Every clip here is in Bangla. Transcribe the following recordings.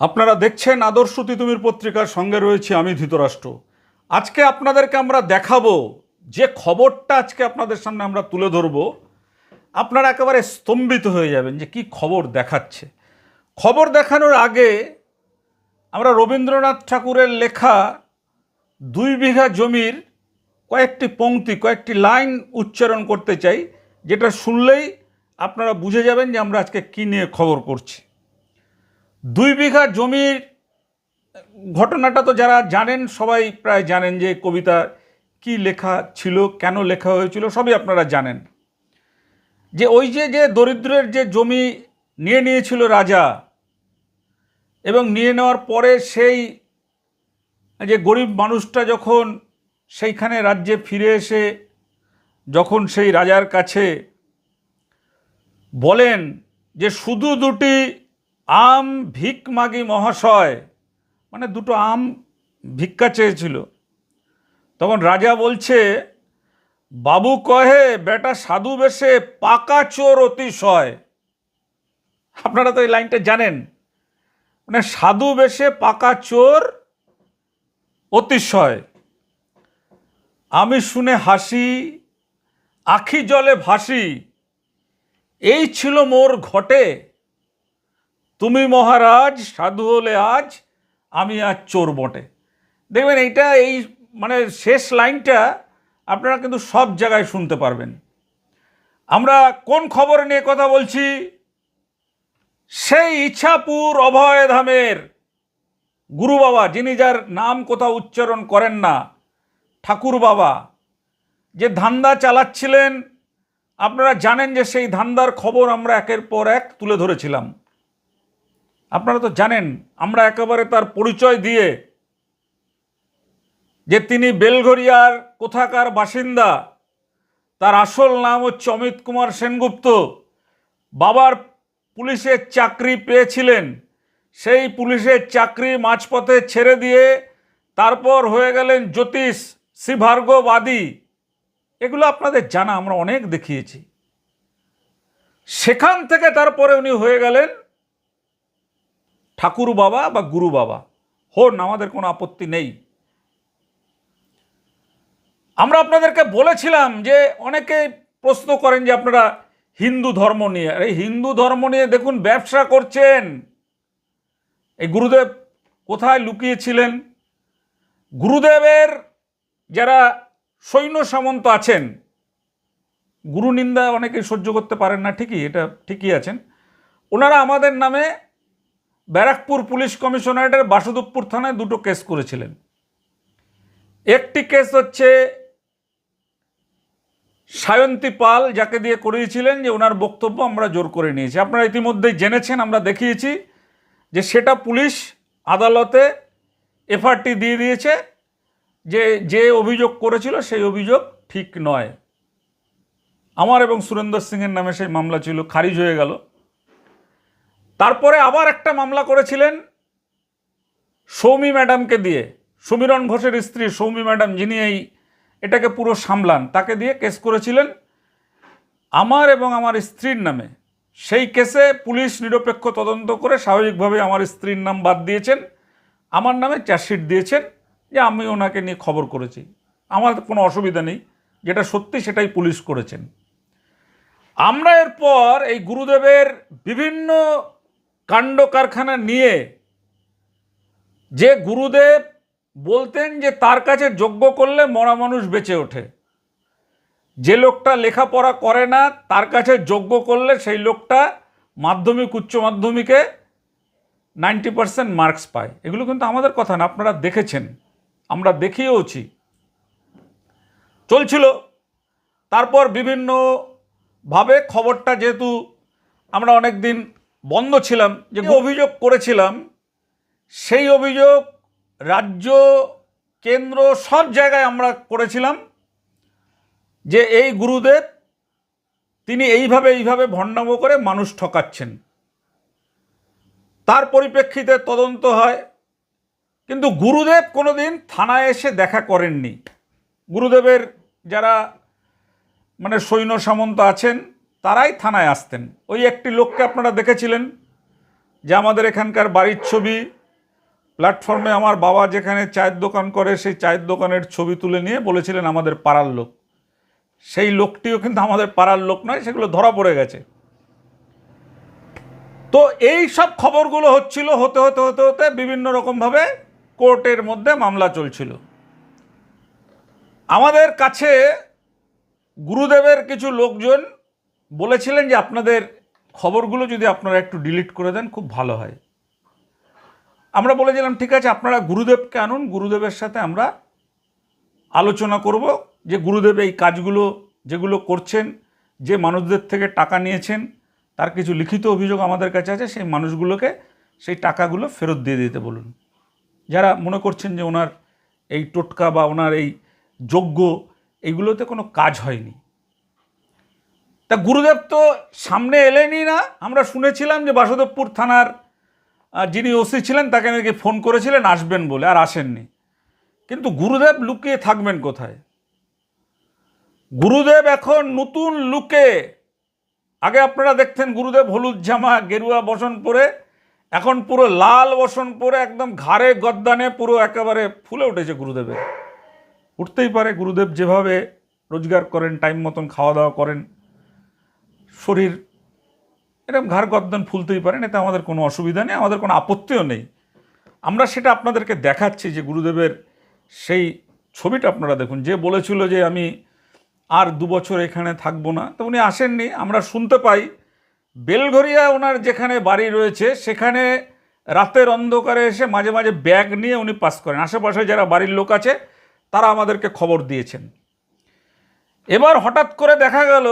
আপনারা দেখছেন আদর্শ তিতুমির পত্রিকার সঙ্গে রয়েছে আমি ধৃতরাষ্ট্র। আজকে আপনাদেরকে আমরা দেখাবো যে খবরটা আজকে আপনাদের সামনে আমরা তুলে ধরবো। আপনারা একেবারে স্তম্ভিত হয়ে যাবেন যে কি খবর দেখাচ্ছে। খবর দেখানোর আগে আমরা রবীন্দ্রনাথ ঠাকুরের লেখা দুই বিঘা জমির কয়েকটি পংক্তি, কয়েকটি লাইন উচ্চারণ করতে চাই, যেটা শুনলেই আপনারা বুঝে যাবেন যে আমরা আজকে কী নিয়ে খবর করছি। দুই বিঘা জমির ঘটনাটা তো যারা জানেন, সবাই প্রায় জানেন যে কবিতা কি লেখা ছিল, কেন লেখা হয়েছিল, সবই আপনারা জানেন। যে ওই যে যে দরিদ্রের যে জমি নিয়ে নিয়েছিল রাজা, এবং নিয়ে নেওয়ার পরে সেই যে গরিব মানুষটা যখন সেইখানে রাজ্যে ফিরে এসে যখন সেই রাজার কাছে বলেন যে শুধু দুটি আম ভিক মাগি মহাশয় মানে দুটো আম ভিক্ষা চেয়েছিল। তখন রাজা বলছে, বাবু কহে, বেটা সাধু বেশে পাকা চোর অতিশয়। আপনারা তো এই লাইনটা জানেন। মানে সাধু বেশে পাকা চোর অতিশয়। আমি শুনে হাসি, আখি জলে ভাসি। এই ছিল মোর ঘটে। তুমি মহারাজ, সাধু হলে আজ, আমি আজ চোর বটে। দেখবেন এইটা এই মানে শেষ লাইনটা আপনারা কিন্তু সব জায়গায় শুনতে পারবেন। আমরা কোন খবর নিয়ে কথা বলছি? সেই ইচ্ছাপুর অভয়ধামের গুরু বাবা, যিনি যার নাম কোথাও উচ্চারণ করেন না, ঠাকুর বাবা, যে ধান্দা চালাচ্ছিলেন, আপনারা জানেন যে সেই ধান্দার খবর আমরা একের পর এক তুলে ধরেছিলাম। আপনারা তো জানেন, আমরা একেবারে তার পরিচয় দিয়ে যে তিনি বেলঘরিয়ার কোথাকার বাসিন্দা, তার আসল নাম হচ্ছে অমিত কুমার সেনগুপ্ত। বাবার পুলিশের চাকরি পেয়েছিলেন, সেই পুলিশের চাকরি মাঝপথে ছেড়ে দিয়ে তারপর হয়ে গেলেন জ্যোতিষ শ্রীভার্গবাদী। এগুলো আপনাদের জানা, আমরা অনেক দেখিয়েছি। সেখান থেকে তারপরে উনি হয়ে গেলেন ঠাকুর বাবা বা গুরু বাবা। হন, আমাদের কোনো আপত্তি নেই। আমরা আপনাদেরকে বলেছিলাম যে অনেকে প্রশ্ন করেন যে আপনারা হিন্দু ধর্ম নিয়ে। আর এই হিন্দু ধর্ম নিয়ে দেখুন, ব্যবসা করছেন। এই গুরুদেব কোথায় লুকিয়েছিলেন? গুরুদেবের যারা সৈন্য সামন্ত আছেন গুরু নিন্দা অনেকে সহ্য করতে পারেন না, ঠিকই, এটা ঠিকই আছেন। ওনারা আমাদের নামে ব্যারাকপুর পুলিশ কমিশনারেটের বাসুদেবপুর থানায় দুটো কেস করেছিলেন। একটি কেস হচ্ছে সায়ন্তী পাল, যাকে দিয়ে করিয়েছিলেন যে ওনার বক্তব্য আমরা জোর করে নিয়েছি। আপনারা ইতিমধ্যেই জেনেছেন, আমরা দেখিয়েছি যে সেটা পুলিশ আদালতে এফআরটি দিয়ে দিয়েছে যে যে অভিযোগ করেছিল সেই অভিযোগ ঠিক নয়। আমার এবং সুরেন্দর সিংয়ের নামে সেই মামলা ছিল, খারিজ হয়ে গেল। তারপরে আবার একটা মামলা করেছিলেন সৌমি ম্যাডামকে দিয়ে। সমীরণ ঘোষের স্ত্রী সৌমি ম্যাডাম, যিনি এই এটাকে পুরো সামলান, তাকে দিয়ে কেস করেছিলেন আমার এবং আমার স্ত্রীর নামে। সেই কেসে পুলিশ নিরপেক্ষ তদন্ত করে স্বাভাবিকভাবে আমার স্ত্রীর নাম বাদ দিয়েছেন, আমার নামে চার্জশিট দিয়েছেন যে আমি ওনাকে নিয়ে খবর করেছি। আমার কোনো অসুবিধা নেই, যেটা সত্যি সেটাই পুলিশ করেছেন। আমরা এরপর এই গুরুদেবের বিভিন্ন কাণ্ড কারখানা নিয়ে যে গুরুদেব বলতেন যে তার কাছে যজ্ঞ করলে মরা মানুষ বেঁচে ওঠে। যে লোকটা লেখাপড়া করে না, তার কাছে যজ্ঞ করলে সেই লোকটা মাধ্যমিক, উচ্চ মাধ্যমিকে নাইনটি পার্সেন্ট মার্কস পায়। এগুলো কিন্তু আমাদের কথা না, আপনারা দেখেছেন। আমরা দেখিয়েওছি। চলছিল। তারপর বিভিন্নভাবে খবরটা যেহেতু আমরা অনেক দিন বন্ধ ছিলাম যে অভিযোগ করেছিলাম সেই অভিযোগ রাজ্য কেন্দ্র সব জায়গায় আমরা করেছিলাম যে এই গুরুদেব তিনি এইভাবে এইভাবে ভণ্ডামো করে মানুষ ঠকাচ্ছেন। তার পরিপ্রেক্ষিতে তদন্ত হয় কিন্তু গুরুদেব কোনোদিন থানায় এসে দেখা করেননি। গুরুদেবের যারা মানে সৈন্য সামন্ত আছেন তারাই থানায় আসতেন। ওই একটি লোককে আপনারা দেখেছিলেন যে আমাদের এখানকার বাড়ির ছবি। প্ল্যাটফর্মে আমার বাবা যেখানে চায়ের দোকান করে, সেই চায়ের দোকানের ছবি তুলে নিয়ে বলেছিলেন আমাদের পাড়ার লোক। সেই লোকটিও কিন্তু আমাদের পাড়ার লোক নয়, সেগুলো ধরা পড়ে গেছে। তো এই সব খবরগুলো হচ্ছিল, হতে হতে হতে হতে বিভিন্ন রকমভাবে কোর্টের মধ্যে মামলা চলছিল। আমাদের কাছে গুরুদেবের কিছু লোকজন বলেছিলেন যে আপনাদের খবরগুলো যদি আপনারা একটু ডিলিট করে দেন, খুব ভালো হয়। আমরা বলেছিলাম, ঠিক আছে, আপনারা গুরুদেবকে আনুন, গুরুদেবের সাথে আমরা আলোচনা করব যে গুরুদেব এই কাজগুলো, যেগুলো করছেন, যে মানুষদের থেকে টাকা নিয়েছেন, তার কিছু লিখিত অভিযোগ আমাদের কাছে আছে, সেই মানুষগুলোকে সেই টাকাগুলো ফেরত দিয়ে দিতে বলুন। যারা মনে করছেন যে ওনার এই টোটকা বা ওনার এই যোগ্য এইগুলোতে কোনো কাজ হয়নি তা গুরুদেব তো সামনে এলেনই না। আমরা শুনেছিলাম যে বাসুদেবপুর থানার যিনি ওসি ছিলেন, তাকে নাকি ফোন করেছিলেন, আসবেন বলে, আর আসেননি। কিন্তু গুরুদেব লুকিয়ে থাকবেন কোথায়? গুরুদেব এখন নতুন লুকে। আগে আপনারা দেখতেন গুরুদেব হলুদ জামা, গেরুয়া বসন পরে, এখন পুরো লাল বসন পরে, একদম ঘাড়ে গদ্দানে পুরো একেবারে ফুলে উঠেছে গুরুদেবের। উঠতেই পারে, গুরুদেব যেভাবে রোজগার করেন, টাইম মতন খাওয়া দাওয়া করেন শরীর এরকম ঘাড় গদ্দান ফুলতেই পারেন এতে আমাদের কোনো অসুবিধা নেই, আমাদের কোনো আপত্তিও নেই। আমরা সেটা আপনাদেরকে দেখাচ্ছি যে গুরুদেবের সেই ছবিটা আপনারা দেখুন। যে বলেছিল যে আমি আর দু বছর এখানে থাকব না, তো উনি আসেননি। আমরা শুনতে পাই, বেলঘরিয়া ওনার যেখানে বাড়ি রয়েছে, সেখানে রাতের অন্ধকারে এসে মাঝে মাঝে ব্যাগ নিয়ে উনি পাস করেন। আশেপাশে যারা বাড়ির লোক আছে, তারা আমাদেরকে খবর দিয়েছেন। এবার হঠাৎ করে দেখা গেল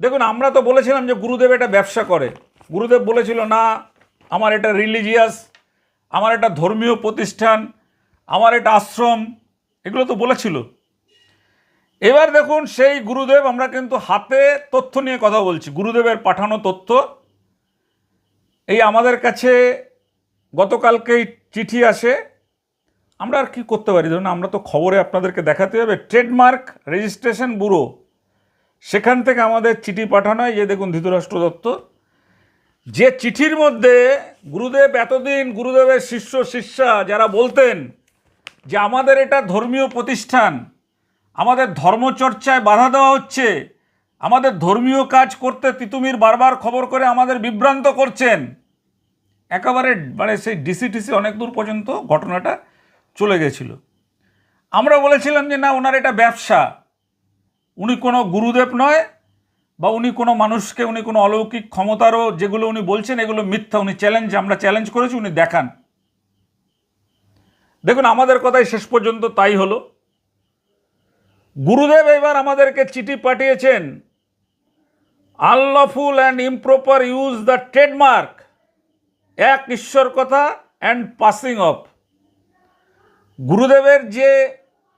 দেখুন, আমরা তো বলেছিলাম যে গুরুদেব এটা ব্যবসা করে। গুরুদেব বলেছিল, না, আমার এটা রিলিজিয়াস আমার এটা ধর্মীয় প্রতিষ্ঠান, আমার এটা আশ্রম। এগুলো তো বলেছিল। এবার দেখুন, সেই গুরুদেব, আমরা কিন্তু হাতে তথ্য নিয়ে কথা বলছি। গুরুদেবের পাঠানো তথ্য। এই আমাদের কাছে গতকালকেই চিঠি আসে। আমরা আর কি করতে পারি? ধরুন, আমরা তো খবরে আপনাদেরকে দেখাতে হবে। Trademark registration bureau. সেখান থেকে আমাদের চিঠি পাঠানো হয়, যে দেখুন ধৃতরাষ্ট্র দত্ত যে চিঠির মধ্যে গুরুদেব এতদিন গুরুদেবের শিষ্য, শিষ্যা যারা বলতেন যে আমাদের এটা ধর্মীয় প্রতিষ্ঠান, আমাদের ধর্মচর্চায় বাধা দেওয়া হচ্ছে, আমাদের ধর্মীয় কাজ করতে তিতুমির বারবার খবর করে আমাদের বিভ্রান্ত করছেন, একেবারে মানে সেই ডিসি টিসি অনেক দূর পর্যন্ত ঘটনাটা চলে গেছিল। আমরা বলেছিলাম যে না, ওনার এটা ব্যবসা। উনি কোনো গুরুদেব নয়, বা উনি কোনো মানুষকে, উনি কোনো অলৌকিক ক্ষমতারও যেগুলো উনি বলছেন, এগুলো মিথ্যা, উনি চ্যালেঞ্জ আমরা চ্যালেঞ্জ করেছি, উনি দেখান। দেখুন, আমাদের কথাই শেষ পর্যন্ত তাই হলো। গুরুদেব এবার আমাদেরকে চিঠি পাঠিয়েছেন unlawful and improper use the trademark Ek Ishwar Katha and passing of গুরুদেবের যে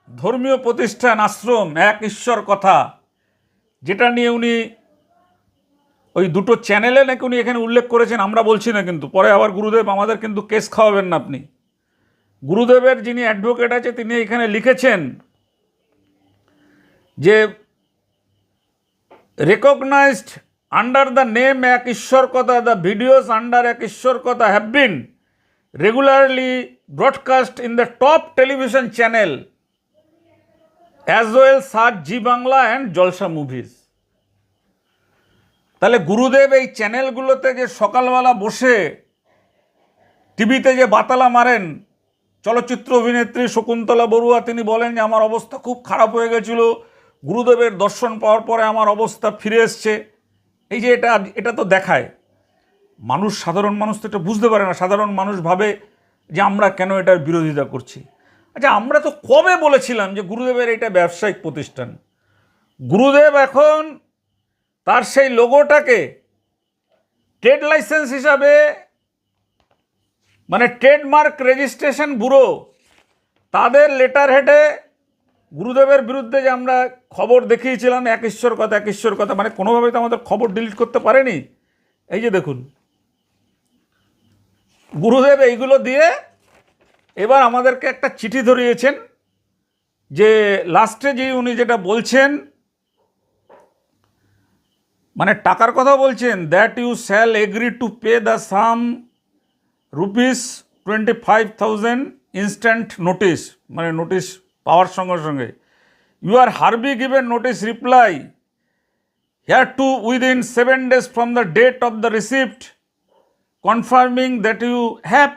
ধর্মীয় প্রতিষ্ঠান, আশ্রম, এক ঈশ্বর কথা। যেটা নিয়ে উনি ওই দুটো চ্যানেলে নাকি উনি এখানে উল্লেখ করেছেন, আমরা বলছি না কিন্তু। পরে আবার গুরুদেব আমাদের কিন্তু কেস খাওয়াবেন না আপনি। গুরুদেবের যিনি অ্যাডভোকেট আছে, তিনি এখানে লিখেছেন যে রেকগনাইজড আন্ডার দ্য নেম এক ঈশ্বর কথা the videos under Ek Ishwar Katha have been regularly broadcast in the top television channel as well search Zee Bangla and Jalsha movies তাহলে গুরুদেব এই চ্যানেলগুলোতে যে সকালবেলা বসে টিভিতে যে বাতালা মারেন, চলচ্চিত্র অভিনেত্রী শকুন্তলা বড়ুয়া, তিনি বলেন যে, আমার অবস্থা খুব খারাপ হয়ে গেছিল। গুরুদেবের দর্শন পাওয়ার পরে আমার অবস্থা ফিরে এসছে। এই যে এটা এটা তো দেখায়। মানুষ, সাধারণ মানুষ তো এটা বুঝতে পারে না। সাধারণ মানুষ ভাবে যে, আমরা কেন এটার বিরোধিতা করছি? আচ্ছা আমরা তো কবে বলেছিলাম যে গুরুদেবের এটা ব্যবসায়িক প্রতিষ্ঠান? গুরুদেব এখন তার সেই লোগোটাকে ট্রেড লাইসেন্স হিসাবে মানে ট্রেডমার্ক রেজিস্ট্রেশন ব্যুরো, তাদের লেটার হেডে গুরুদেবের বিরুদ্ধে যে আমরা খবর দেখিয়েছিলাম, এক ঈশ্বর কথা, এক ঈশ্বর কথা মানে কোনোভাবেই তো আমাদের খবর ডিলিট করতে পারেনি। এই যে দেখুন, গুরুদেব এইগুলো দিয়ে এবার আমাদেরকে একটা চিঠি ধরিয়েছেন যে লাস্টে যে উনি যেটা বলছেন মানে টাকার কথা বলছেন that you shall agree to pay the sum rupees twenty five thousand instant notice মানে নোটিশ পাওয়ার সঙ্গে সঙ্গে you are hereby given notice reply here to within seven days from the date of the receipt confirming that you have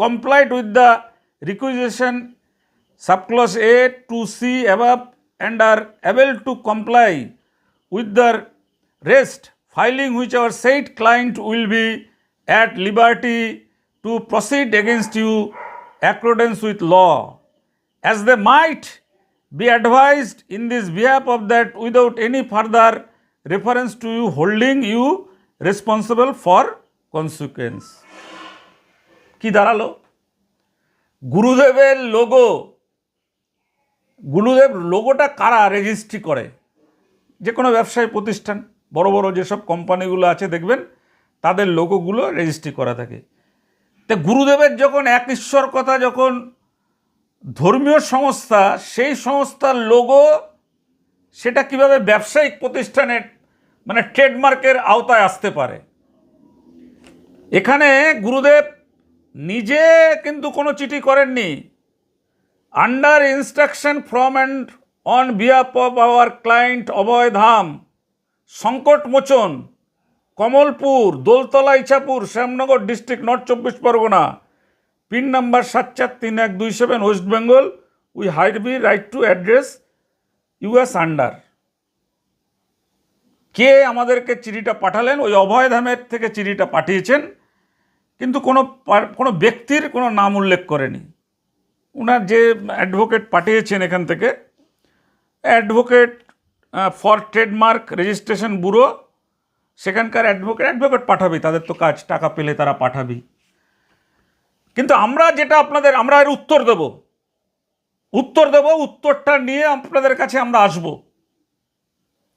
complied with the requisition subclause A to C above and are able to comply with the rest, filing which our said client will be at liberty to proceed against you accordance with law, as they might be advised in this behalf of that without any further reference to you holding you responsible for consequence. কি দাঁড়ালো গুরুদেবের লোগো গুরুদেব লোগোটা কারা রেজিস্ট্রি করে? যে কোনো ব্যবসায়ী প্রতিষ্ঠান, বড় বড় যেসব কোম্পানিগুলো আছে, দেখবেন তাদের লোগোগুলো রেজিস্ট্রি করা থাকে। তো গুরুদেবের যখন এক ঈশ্বর কথা যখন ধর্মীয় সংস্থা, সেই সংস্থার লোগো সেটা কীভাবে ব্যবসায়িক প্রতিষ্ঠানের মানে ট্রেডমার্কের আওতায় আসতে পারে? এখানে গুরুদেব নিজে কিন্তু কোনো চিঠি করেননি। Under instruction from and on behalf of our client Abhay Dham Sankatmochan Kamalpur, Doltala, Ichhapur, Shyamnagar district north চব্বিশ পরগনা পিন নাম্বার সাত চার তিন এক দুই seven west Bengal we hereby write to address you as under কে আমাদেরকে চিঠিটা পাঠালেন? ওই অভয় ধামের থেকে চিঠিটা পাঠিয়েছেন। কিন্তু কোনো কোনো ব্যক্তির কোনো নাম উল্লেখ করেনি। ওনার যে অ্যাডভোকেট পাঠিয়েছেন এখান থেকে, advocate for trademark registration bureau, সেখানকার অ্যাডভোকেট অ্যাডভোকেট পাঠাবি, তাদের তো কাজ, টাকা পেলে তারা পাঠাবি। কিন্তু আমরা যেটা আপনাদের, আমরা এর উত্তর দেব। উত্তর দেব, উত্তরটা নিয়ে আপনাদের কাছে আমরা আসব।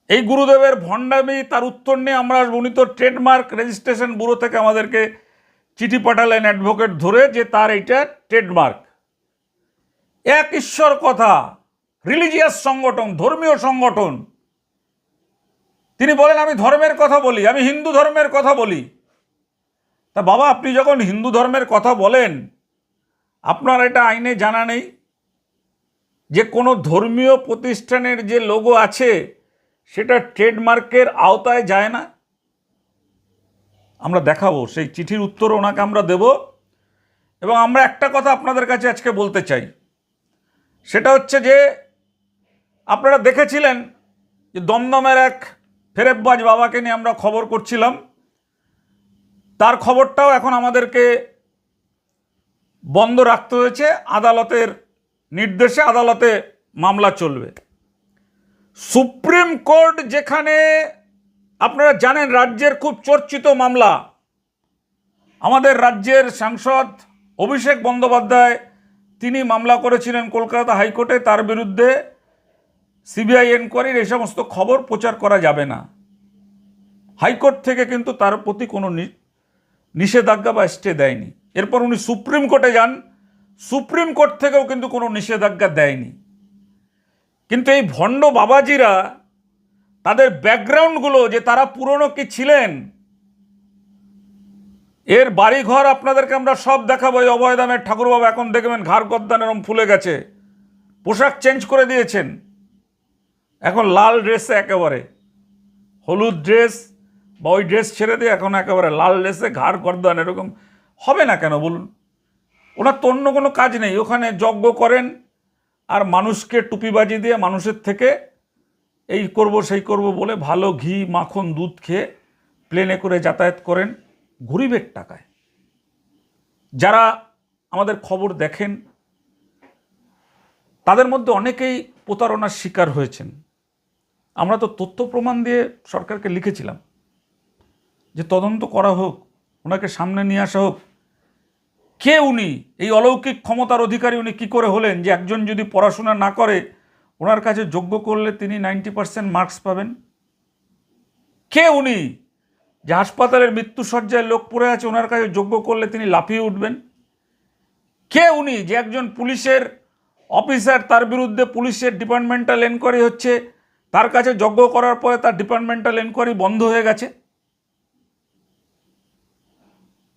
এই গুরুদেবের ভণ্ডামি, তার উত্তর নিয়ে আমরা আসব। উনি তো ট্রেডমার্ক রেজিস্ট্রেশন ব্যুরো থেকে আমাদেরকে চিঠি পাঠালেন অ্যাডভোকেট ধরে যে তার এইটা ট্রেডমার্ক এক ঈশ্বর কথা রিলিজিয়াস সংগঠন, ধর্মীয় সংগঠন। তিনি বলেন, আমি ধর্মের কথা বলি, আমি হিন্দু ধর্মের কথা বলি। তা বাবা, আপনি যখন হিন্দু ধর্মের কথা বলেন, আপনার এটা আইনে জানা নেই? যে কোনো ধর্মীয় প্রতিষ্ঠানের যে লোগো আছে, সেটা ট্রেডমার্কের আওতায় যায় না? আমরা দেখাবো, সেই চিঠির উত্তর ওনাকে আমরা দেব। এবং আমরা একটা কথা আপনাদের কাছে আজকে বলতে চাই। সেটা হচ্ছে যে, আপনারা দেখেছিলেন যে দমদমের এক ফেরেববাজ বাবাকে নিয়ে আমরা খবর করছিলাম। তার খবরটাও এখন আমাদেরকে বন্ধ রাখতে হয়েছে। আদালতের নির্দেশে আদালতে মামলা চলবে। সুপ্রিম কোর্ট যেখানে আপনারা জানেন রাজ্যের খুব চর্চিত মামলা। আমাদের রাজ্যের সাংসদ অভিষেক বন্দ্যোপাধ্যায়, তিনি মামলা করেছিলেন কলকাতা হাইকোর্টে, তার বিরুদ্ধে সিবিআই এনকোয়ারির এই সমস্ত খবর প্রচার করা যাবে না। হাইকোর্ট থেকে কিন্তু তার প্রতি কোনো নিষেধাজ্ঞা বা স্টে দেয়নি। এরপর উনি সুপ্রিম কোর্টে যান, সুপ্রিম কোর্ট থেকেও কিন্তু কোনো নিষেধাজ্ঞা দেয়নি। কিন্তু এই ভণ্ড বাবাজিরা তাদের ব্যাকগ্রাউন্ডগুলো যে তারা পুরনো কি ছিলেন, এর বাড়িঘর আপনাদেরকে আমরা সব দেখাবো। এই অভয়দামের ঠাকুরবাবা এখন দেখবেন ঘাড় গদ্দান এরম ফুলে গেছে। পোশাক চেঞ্জ করে দিয়েছেন। এখন লাল ড্রেসে একেবারে। হলুদ ড্রেস বা ওই ড্রেস ছেড়ে দিয়ে এখন একেবারে লাল ড্রেসে ঘাড় গর্দান এরকম। হবে না কেন বলুন? ওনার তো অন্য কোনো কাজ নেই। ওখানে যজ্ঞ করেন আর মানুষকে টুপিবাজি দিয়ে মানুষের থেকে এই করব, সেই করব বলে ভালো ঘি, মাখন, দুধ খেয়ে প্লেনে করে যাতায়াত করেন গরিবের টাকায়। যারা আমাদের খবর দেখেন, তাদের মধ্যে অনেকেই প্রতারণার শিকার হয়েছেন। আমরা তো তথ্য প্রমাণ দিয়ে সরকারকে লিখেছিলাম যে তদন্ত করা হোক, ওনাকে সামনে নিয়ে আসা হোক। কে উনি? এই অলৌকিক ক্ষমতার অধিকারী উনি কী করে হলেন যে একজন যদি পড়াশোনা না করে ওনার কাছে যোগ্য করলে তিনি নাইনটি পার্সেন্ট মার্কস পাবেন। কে উনি? যে হাসপাতালের মৃত্যুসজ্জায় লোক পড়ে আছে, ওনার কাছে যোগ্য করলে তিনি লাফিয়ে উঠবেন। কে উনি? যে একজন পুলিশের অফিসার, তার বিরুদ্ধে পুলিশের ডিপার্টমেন্টাল এনকোয়ারি হচ্ছে, তার কাছে যজ্ঞ করার পরে তার ডিপার্টমেন্টাল এনকোয়ারি বন্ধ হয়ে গেছে।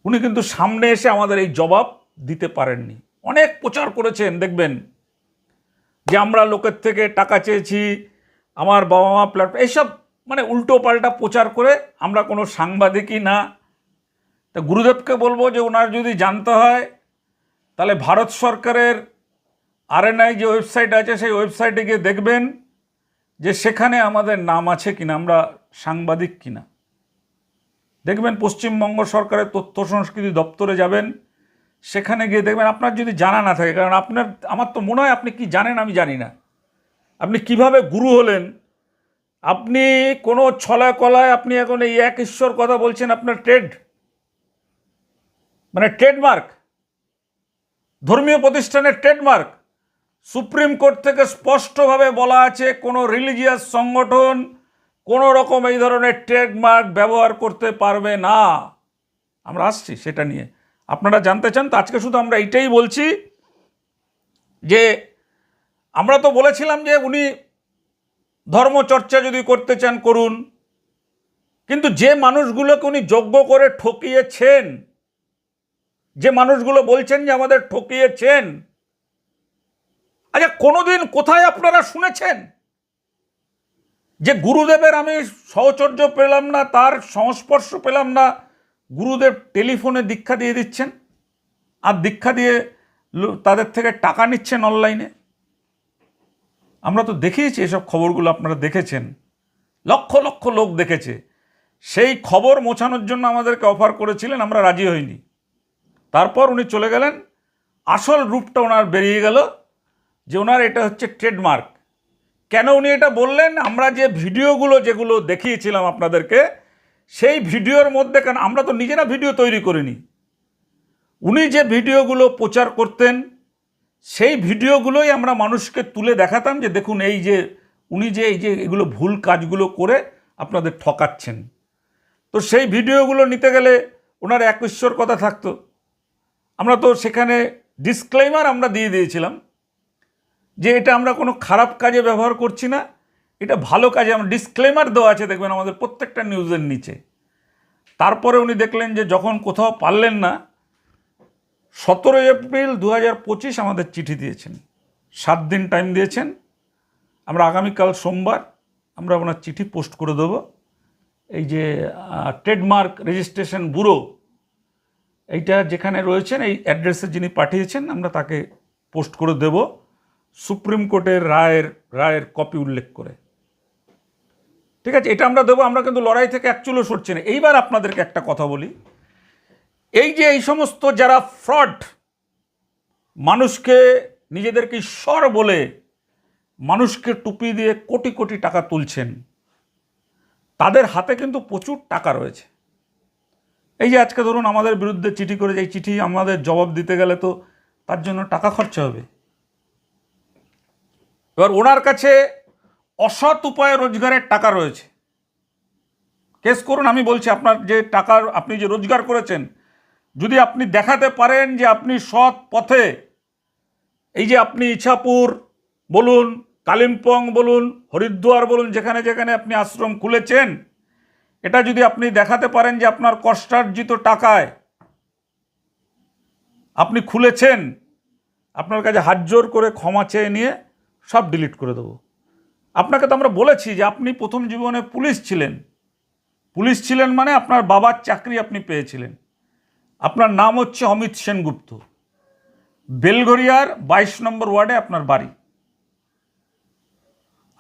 উনি কিন্তু সামনে এসে আমাদের এই জবাব দিতে পারেননি। অনেক প্রচার করেছেন, দেখবেন। যে আমরা লোকের থেকে টাকা চেয়েছি, আমার বাবা মা প্ল্যাটফর্ম এইসব মানে উল্টো পাল্টা প্রচার করে আমরা কোনো সাংবাদিকই না। তা গুরুদেবকে বলব যে ওনার যদি জানতে হয়, তাহলে ভারত সরকারের আরএনআই যে ওয়েবসাইট আছে, সেই ওয়েবসাইটে গিয়ে দেখবেন যে সেখানে আমাদের নাম আছে কিনা, আমরা সাংবাদিক কিনা। দেখবেন পশ্চিমবঙ্গ সরকারের তথ্য সংস্কৃতি দপ্তরে যাবেন সেখানে গিয়ে দেখবেন আপনার যদি জানা না থাকে, কারণ আপনার, আমার তো মনে হয় আপনি কি জানেন আমি জানি না। আপনি কীভাবে গুরু হলেন? আপনি কোনো ছলায় কলায় আপনি এখন এই এক ঈশ্বর কথা বলছেন, আপনার ট্রেড মানে ট্রেডমার্ক, ধর্মীয় প্রতিষ্ঠানের ট্রেডমার্ক। সুপ্রিম কোর্ট থেকে স্পষ্টভাবে বলা আছে, কোনো রিলিজিয়াস সংগঠন কোনো রকম এই ধরনের ট্রেডমার্ক ব্যবহার করতে পারবে না। আমরা আসছি সেটা নিয়ে। আপনারা জানতে চান, তো আজকে শুধু আমরা এইটাই বলছি যে আমরা তো বলেছিলাম যে উনি ধর্মচর্চা যদি করতে চান, করুন। কিন্তু যে মানুষগুলোকে উনি যোগ্য করে ঠকিয়েছেন, যে মানুষগুলো বলছেন যে আমাদের ঠকিয়েছেন আচ্ছা কোনোদিন কোথায় আপনারা শুনেছেন যে গুরুদেবের আমি সহচর্য পেলাম না, তার সংস্পর্শ পেলাম না গুরুদেব টেলিফোনে দীক্ষা দিয়ে দিচ্ছেন, আর দীক্ষা দিয়ে তাদের থেকে টাকা নিচ্ছেন অনলাইনে। আমরা তো দেখিয়েছি এসব খবরগুলো, আপনারা দেখেছেন। লক্ষ লক্ষ লোক দেখেছে। সেই খবর মোছানোর জন্য আমাদেরকে অফার করেছিলেন, আমরা রাজি হইনি। তারপর উনি চলে গেলেন, আসল রূপটা ওনার বেরিয়ে গেল, যে ওনার এটা হচ্ছে ট্রেডমার্ক। কেন উনি এটা বললেন? আমরা যে ভিডিওগুলো যেগুলো দেখিয়েছিলাম আপনাদেরকে সেই ভিডিওর মধ্যে কেন? আমরা তো নিজেরা ভিডিও তৈরি করিনি। উনি যে ভিডিওগুলো প্রচার করতেন, সেই ভিডিওগুলোই আমরা মানুষকে তুলে দেখাতাম যে দেখুন এই যে উনি যে এই যে এগুলো ভুল কাজগুলো করে আপনাদের ঠকাচ্ছেন। তো সেই ভিডিওগুলো নিতে গেলে ওনার এক ঈশ্বর কথা থাকতো। আমরা তো সেখানে ডিসক্লেমার আমরা দিয়ে দিয়েছিলাম যে এটা আমরা কোনো খারাপ কাজে ব্যবহার করছি না। এটা ভালো কাজে আমার ডিসক্লেমার দেওয়া আছে, দেখবেন আমাদের প্রত্যেকটা নিউজের নিচে। তারপরে উনি দেখলেন যে যখন কোথাও পারলেন না, সতেরোই এপ্রিল দু পঁচিশ আমাদের চিঠি দিয়েছেন। সাত দিন টাইম দিয়েছেন। আমরা আগামীকাল সোমবার আমরা ওনার চিঠি পোস্ট করে দেবো। এই যে ট্রেডমার্ক রেজিস্ট্রেশন ব্যুরো এইটা যেখানে রয়েছেন, এই অ্যাড্রেসে যিনি পাঠিয়েছেন, আমরা তাকে পোস্ট করে দেব। সুপ্রিম কোর্টের রায়ের রায়ের কপি উল্লেখ করে। ঠিক আছে, এটা আমরা দেবো, আমরা কিন্তু লড়াই থেকে অ্যাকচুয়ালি সরছি না। এইবার আপনাদেরকে একটা কথা বলি। এই যে এই সমস্ত যারা ফ্রড মানুষকে নিজেদেরকে ঈশ্বর বলে মানুষকে টুপি দিয়ে কোটি কোটি টাকা তুলছেন, তাদের হাতে কিন্তু প্রচুর টাকা রয়েছে। এই যে আজকে ধরুন আমাদের বিরুদ্ধে চিঠি করে যে চিঠি আমাদের জবাব দিতে গেলে তো তার জন্য টাকা খরচা হবে। এবার ওনার কাছে অসৎ উপায়ে রোজগারের টাকা রয়েছে। কেস করুন, আমি বলছি আপনার যে টাকার, আপনি যে রোজগার করেছেন, যদি আপনি দেখাতে পারেন যে আপনি সৎ পথে, এই যে আপনি ইছাপুর বলুন, কালিম্পং বলুন, হরিদ্বার বলুন, যেখানে যেখানে আপনি আশ্রম খুলেছেন, এটা যদি আপনি দেখাতে পারেন যে আপনার কষ্টার্জিত টাকায় আপনি খুলেছেন, আপনার কাছে হাত করে ক্ষমা চেয়ে নিয়ে সব ডিলিট করে দেবো। আপনাকে তো আমরা বলেছি যে আপনি প্রথম জীবনে পুলিশ ছিলেন। পুলিশ ছিলেন মানে আপনার বাবার চাকরি আপনি পেয়েছিলেন। আপনার নাম হচ্ছে অমিত সেনগুপ্ত। বেলঘরিয়ার বাইশ নম্বর ওয়ার্ডে আপনার বাড়ি।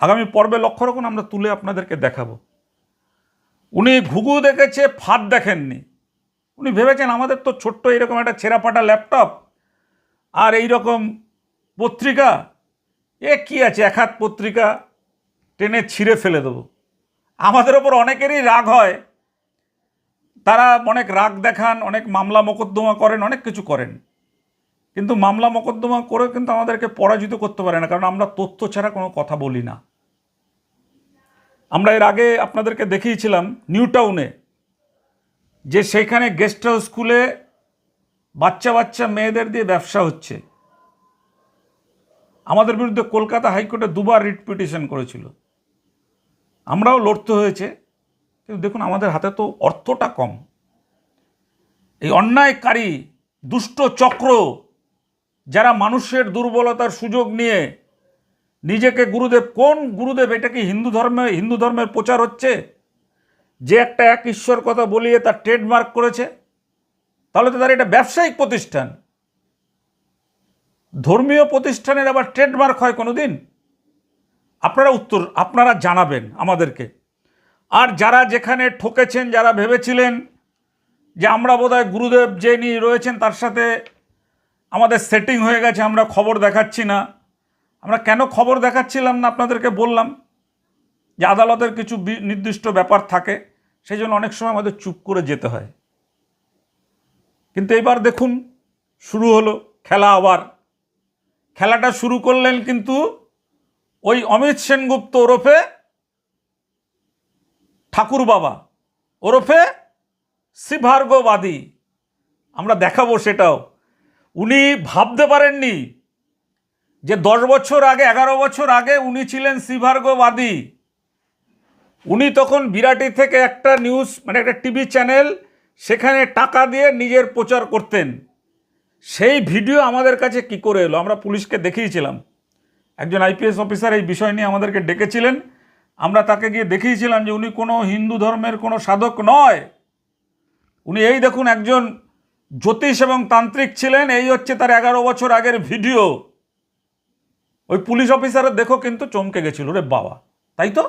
আগামী পর্বে লক্ষ্য রাখুন, আমরা তুলে আপনাদেরকে দেখাবো। উনি ঘুঘু দেখেছে, ফাঁদ দেখেননি। উনি ভেবেছেন, আমাদের তো ছোট্ট এরকম একটা ছেঁড়াপাটা ল্যাপটপ আর এই রকম পত্রিকা। এ কি আছে? এক হাত পত্রিকা টেনে ছিঁড়ে ফেলে দেবো। আমাদের ওপর অনেকেরই রাগ হয়। তারা অনেক রাগ দেখান, অনেক মামলা মোকদ্দমা করেন, অনেক কিছু করেন। কিন্তু মামলা মোকদ্দমা করে কিন্তু আমাদেরকে পরাজিত করতে পারে না, কারণ আমরা তথ্য ছাড়া কোনো কথা বলি না। আমরা এর আগে আপনাদেরকে দেখিয়েছিলাম নিউ টাউনে যে সেইখানে গেস্ট হাউস স্কুলে বাচ্চা বাচ্চা মেয়েদের দিয়ে ব্যবসা হচ্ছে। আমাদের বিরুদ্ধে কলকাতা হাইকোর্টে দুবার রিট পিটিশন করেছিল। আমরাও লড়তে হয়েছে। কিন্তু দেখুন, আমাদের হাতে তো অর্থটা কম। এই অন্যায়কারী, দুষ্ট চক্র, যারা মানুষের দুর্বলতার সুযোগ নিয়ে নিজেকে গুরুদেব, কোন গুরুদেব, এটা কি হিন্দু ধর্মে, হিন্দু ধর্মের প্রচার হচ্ছে? যে একটা এক ঈশ্বর কথা বলিয়ে তার ট্রেডমার্ক করেছে, তাহলে তো তার এটা ব্যবসায়িক প্রতিষ্ঠান। ধর্মীয় প্রতিষ্ঠানের আবার ট্রেডমার্ক হয় কোনো দিন আপনারা উত্তর, আপনারা জানাবেন আমাদেরকে। আর যারা যেখানে ঠকেছেন, যারা ভেবেছিলেন যে আমরা বোধহয় গুরুদেব যে রয়েছেন, তার সাথে আমাদের সেটিং হয়ে গেছে, আমরা খবর দেখাচ্ছি না। আমরা কেন খবর দেখাচ্ছিলাম না আপনাদেরকে বললাম? যে আদালতের কিছু নির্দিষ্ট ব্যাপার থাকে সেই জন্য অনেক সময় আমাদের চুপ করে যেতে হয়। কিন্তু এবার দেখুন, শুরু হলো, খেলা আবার। খেলাটা শুরু করলেন কিন্তু ওই অমিত সেনগুপ্ত ওরফে ঠাকুর বাবা, ওরফে শিভার্গবাদী আমরা দেখাবো সেটাও। উনি ভাবতে পারেননি যে দশ বছর আগে, এগারো বছর আগে উনি ছিলেন শিভার্গবাদী উনি তখন বিরাটি থেকে একটা নিউজ মানে একটা টিভি চ্যানেল, সেখানে টাকা দিয়ে নিজের প্রচার করতেন। সেই ভিডিও আমাদের কাছে কি করে এলো? আমরা পুলিশকে দেখিয়েছিলাম। একজন আইপিএস অফিসার এই বিষয় নিয়ে আমাদেরকে ডেকেছিলেন। আমরা তাকে গিয়ে দেখিয়েছিলাম যে উনি কোনো হিন্দু ধর্মের কোনো সাধক নয়। উনি এই দেখুন একজন জ্যোতিষ এবং তান্ত্রিক ছিলেন, এই হচ্ছে তার এগারো বছর আগের ভিডিও। ওই পুলিশ অফিসারের দেখো কিন্তু চমকে গেছিল রে বাবা, তাই তো?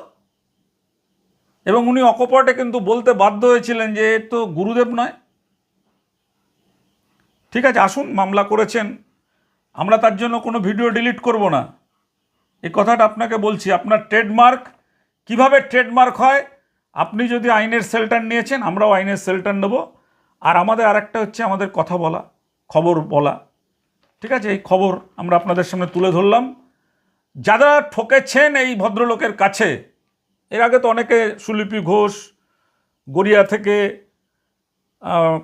এবং উনি অকপটে কিন্তু বলতে বাধ্য হয়েছিলেন যে তো গুরুদেব নয়। ঠিক আছে, আসুন, মামলা করেছেন। আমরা তার জন্য কোনো ভিডিও ডিলিট করব না। এই কথাটা আপনাকে বলছি, আপনার ট্রেডমার্ক, কীভাবে ট্রেডমার্ক হয়? আপনি যদি আইনের সেল্টার নিয়েছেন, আমরাও আইনের সেল্টার নেব। আর আমাদের আরেকটা হচ্ছে আমাদের কথা বলা, খবর বলা। ঠিক আছে? এই খবর আমরা আপনাদের সামনে তুলে ধরলাম। যারা ঠকেছেন এই ভদ্রলোকের কাছে, এর আগে তো অনেকে সুলিপি ঘোষ, গড়িয়া থেকে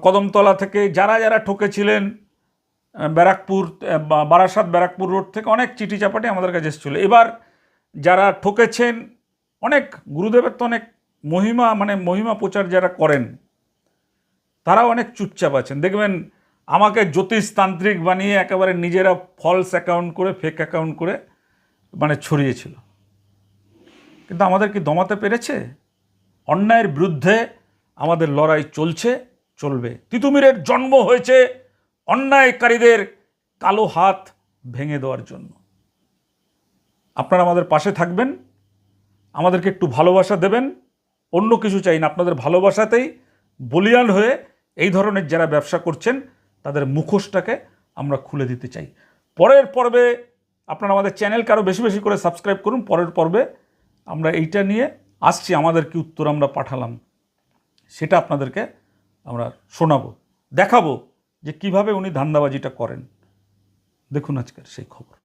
কদমতলা থেকে, যারা যারা ঠকেছিলেন ব্যারাকপুর বারাসাত ব্যারাকপুর রোড থেকে অনেক চিঠি চাপাটি আমাদের কাছে এসেছিল। এবার যারা ঠকেছেন, অনেক গুরুদেবের তো অনেক মহিমা মানে মহিমা প্রচার যারা করেন, তারাও অনেক চুপচাপ আছেন। দেখবেন আমাকে জ্যোতিষতান্ত্রিক বানিয়ে একেবারে নিজেরা ফলস অ্যাকাউন্ট করে ফেক অ্যাকাউন্ট করে মানে ছড়িয়েছিল। কিন্তু আমাদের কি দমাতে পেরেছে? অন্যায়ের বিরুদ্ধে আমাদের লড়াই চলছে, চলবে। তিতুমিরের জন্ম হয়েছে অন্যায়কারীদের কালো হাত ভেঙে দেওয়ার জন্য। আপনারা আমাদের পাশে থাকবেন, আমাদেরকে একটু ভালোবাসা দেবেন, অন্য কিছু চাই না, আপনাদের ভালোবাসাতেই বলিয়ান হয়ে এই ধরনের যারা ব্যবসা করছেন, তাদের মুখোশটাকে আমরা খুলে দিতে চাই। পরের পর্বে আপনারা আমাদের চ্যানেলকে আরও বেশি বেশি করে সাবস্ক্রাইব করুন। পরের পর্বে আমরা এইটা নিয়ে আসছি, আমাদের কি উত্তর আমরা পাঠালাম, সেটা আপনাদেরকে আমরা শোনাবো, দেখাবো। যে কীভাবে উনি ধান্দাবাজিটা করেন। দেখুন আজকের সেই খবর।